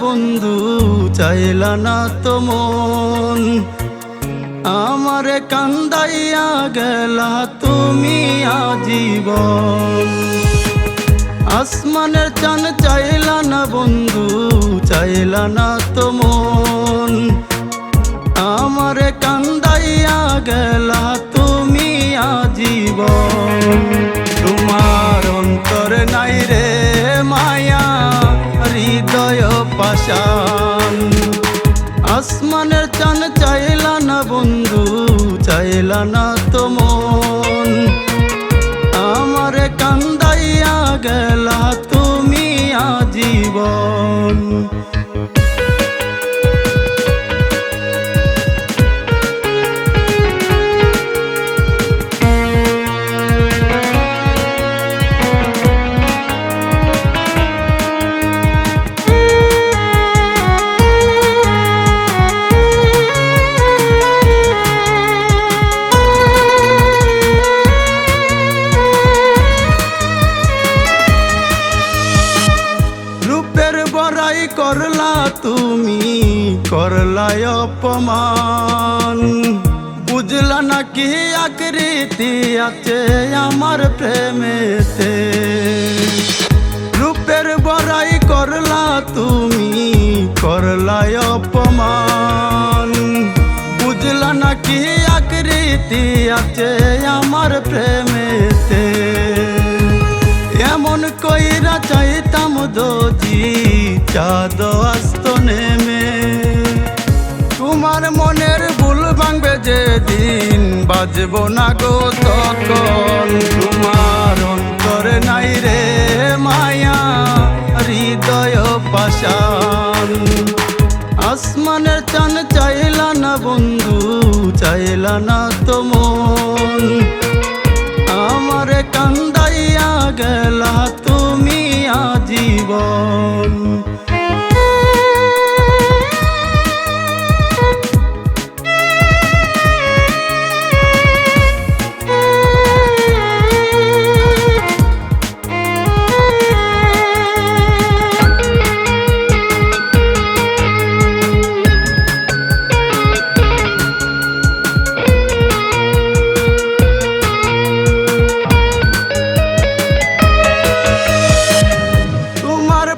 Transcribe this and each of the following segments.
বন্ধু, চাইলা না তো মন। আমারে কান্দাইয়া গেলা তুমি আজীবন। আসমানের চান চাইলা না বন্ধু, চাইলা না তো মন। বন্ধু চাইলা না তো করলা তুমি? করলাই অপমান। বুঝলা নাকি আকৃতি আছে আমার প্রেমেতে? রূপের বড়াই করলা তুমি? করলাই অপমান। বুঝলা নাকি আকৃতি আছে আমার প্রেমেতে? এমন কইরা চাইতাম দোজি। চাঁদ আস্ত নেমে। তোমার মনের ভুল ভাঙবে যেদিন বাজবো না গো তখন। তোমার অন্তরে নাই রে মায়া, হৃদয় পাশান আসমানের চান চাইলা না বন্ধু, চাইলা না তো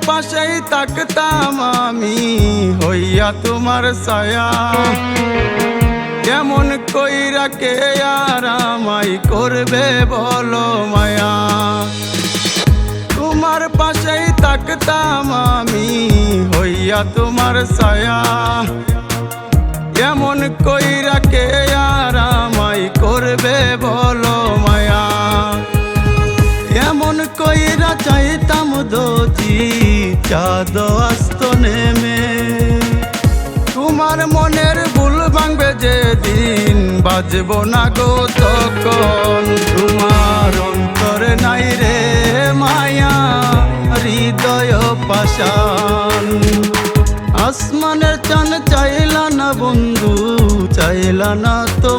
পাশেই থাকতাম আমি, হইয়া তোমার ছায়া। কেমন কইরা কে আর আমাই করবে বলো মায়া। তোমার পাশেই থাকতাম আমি, হইয়া তোমার ছায়া। কেমন কইরা কে আর আমাই করবে বলো মায়া। কইরা চাইতাম দোজি চাঁদ আস্ত নেমে। তোমার মনের ভুল ভাঙবে যেদিন, বাজবো না গো তখন। তোমার অন্তরে নাই রে মায়া, হৃদয় পাশান আসমানের চান চাইলা না বন্ধু, চাইলা না তো